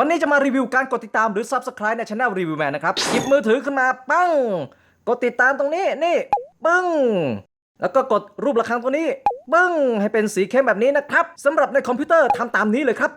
วันนี้จะมารีวิวการกดติดตามหรือ Subscribe ในช anel Review Man นะครับหยิบมือถือขึ้นมาปั้ง กดติดตามตรงนี้นี่ ปึ้ง แล้วก็กดรูประฆังตรงนี้ ปึ้ง ให้เป็นสีเข้มแบบนี้นะครับสำหรับในคอมพิวเตอร์ทำตามนี้เลยครับ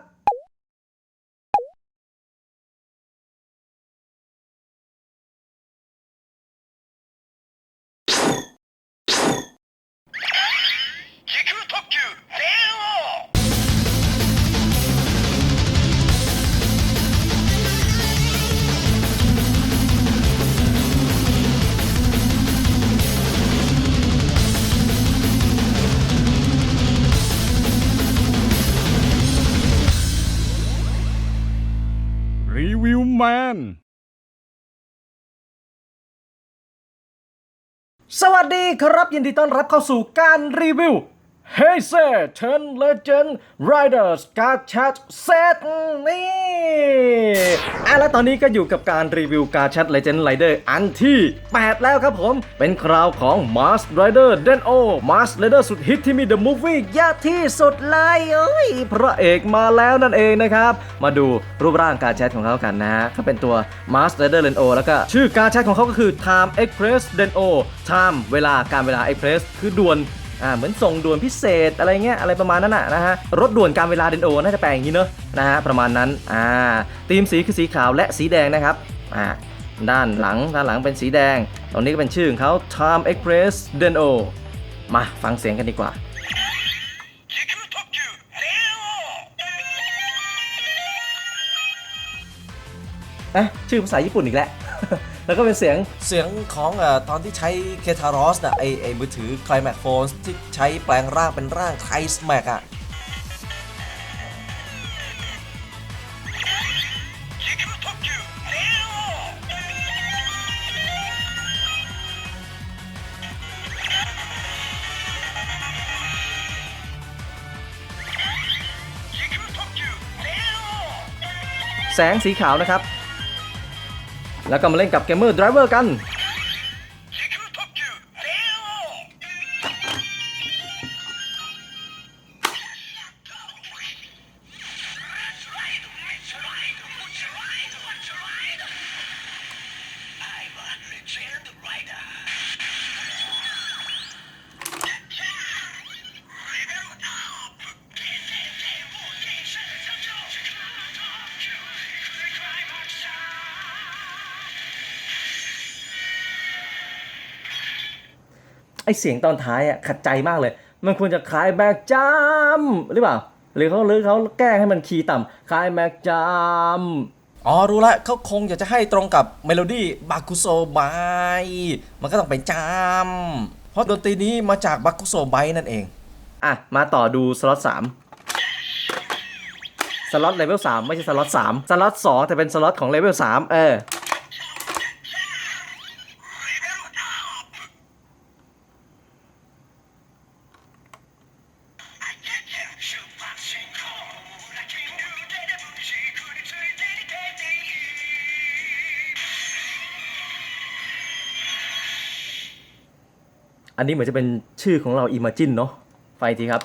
สวัสดีครับยินดีต้อนรับเข้าสู่การรีวิว Hey s i r 10 Legend Riders Card Chat Set นี่อะแล้วตอนนี้ก็อยู่กับการรีวิวการ Chat Legend Rider อันที่ 8 แล้วครับผม เป็นคราวของ Mars Rider Den O Mars Rider สุดฮิตที่มี The Movie ยาที่สุดเลยเอ้ยพระเอกมาแล้วนั่นเองนะครับ มาดูรูปร่างการแชทของเขากันนะฮะเขาเป็นตัว Mars Rider Den O แล้วก็ชื่อการแชทของเขาก็คือ Time Express Den O Time เวลาการเวลา Express คือด่วน อ่าเหมือนส่งด่วนพิเศษอะไรเงี้ยอะไรประมาณนั้นอะนะฮะรถด่วนการเวลาเดนโอน่าจะแปลอย่างนี้เนอะนะฮะประมาณนั้นอ่าธีมสีคือสีขาวและสีแดงนะครับอ่าด้านหลังด้านหลังเป็นสีแดง ตรงนี้ก็เป็นชื่อของเขา Time Express Deno มาฟังเสียงกันดีกว่าอะชื่อภาษาญี่ปุ่นอีกแล้ว แล้วก็เป็นเสียงเสียงของอตอนที่ใช้เคทารอสนะไอไอมือถือ Climax Phone ที่ใช้แปลงร่างเป็นร่างไคลสแม็กอะแสงสีขาวนะครับ แล้วก็มาเล่นกับเกมเมอร์ไดรเวอร์กัน เสียงตอนท้ายอะขัดใจมากเลย มันควรจะคล้ายแบ็กจัมหรือเปล่า หรือเขาหรือเขาแก้ให้มันคีย์ต่ำคล้ายแบ็กจัมอ๋อ รู้ละเขาคงอยากจะให้ตรงกับเมโลดี้บาคุโซไบมันก็ต้องเป็นจัมเพราะดนตรีนี้มาจากบาคุโซไบนั่นเอง อะ มาต่อดูสล็อต3สล็อตเลเวล3ไม่ใช่สล็อต3สล็อต2แต่เป็นสล็อตของเลเวล3เออ อันนี้เหมือนจะเป็นชื่อของเราอิมเมจินเนาะไฟทีครับ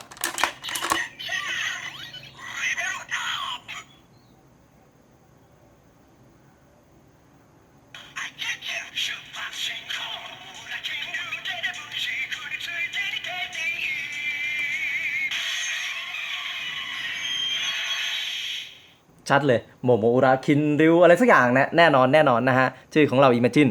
ชัดเลย โมโมอุระคินริวอะไรสักอย่างนะแน่นอนแน่นอนนะฮะ ชื่อของเราอิมเมจิน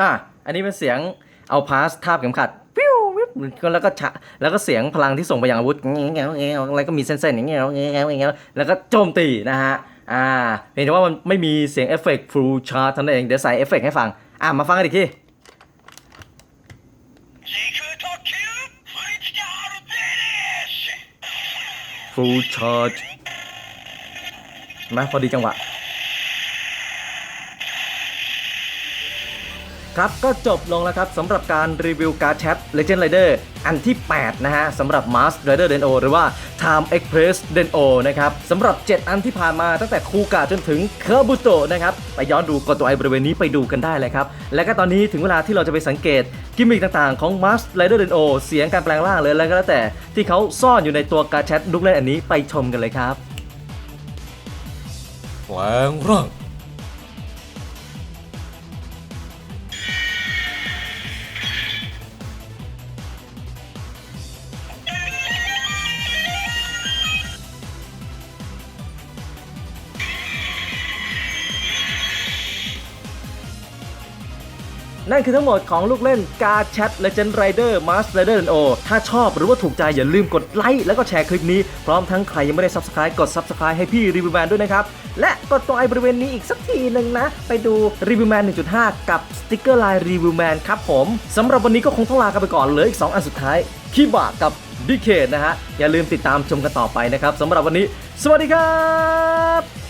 อะ อันนี้เป็นเสียงเอาพาสทาบเข็มขัดปิ้ววิบแล้วก็ชะแล้วก็เสียงพลังที่ส่งไปยังอาวุธเงี้ยเงี้ยอะไรก็มีเส้นๆอย่างเงี้ยเงี้ยเงี้ยเงี้ยแล้วก็โจมตีนะฮะ อ่าเพียงแต่ว่ามันไม่มีเสียงเอฟเฟกต์ full chart เท่านั้นเอง เดี๋ยวใส่เอฟเฟกต์ให้ฟัง อะ มาฟังกันอีกที ฟูลชาร์จนะพอดีจังหวะ ครับก็จบลงแล้วครับสำหรับการรีวิวการ์ดแชท Legend Rider อันที่ 8 นะฮะสำหรับ Mars Rider Den'o หรือว่า Time Express Den'o นะครับสำหรับ 7 อันที่ผ่านมาตั้งแต่คูกะจนถึงเคอร์บุโตนะครับ ไปย้อนดูกดตัวไอบริเวณนี้ไปดูกันได้เลยครับ และก็ตอนนี้ถึงเวลาที่เราจะไปสังเกตกิมมิคต่างๆของ Mars Rider Den'o เสียงการแปลงร่างเลยแล้วก็แล้วแต่ที่เขาซ่อนอยู่ในตัวการ์ดแชทลูกเล่นอันนี้ไปชมกันเลยครับแปลงร่าง นั่นคือทั้งหมดของลูกเล่นกาแชท Legend Rider Mars Rider O ถ้าชอบหรือว่าถูกใจอย่าลืมกดไลค์แล้วก็แชร์คลิปนี้ พร้อมทั้งใครยังไม่ได้ Subscribe กด Subscribe ให้พี่รีวิวแมนด้วยนะครับ และกดตัวไอบริเวณนี้อีกสักทีหนึ่งนะ ไปดูรีวิวแมน1.5 กับสติกเกอร์ไลน์รีวิวแมนครับผมสำหรับวันนี้ก็คงต้องลากันไปก่อนเหลยอีก 2 อันสุดท้ายคีบะกับดิเคนะฮะอย่าลืมติดตามชมกันต่อไปนะครับสำหรับวันนี้ สวัสดีครับ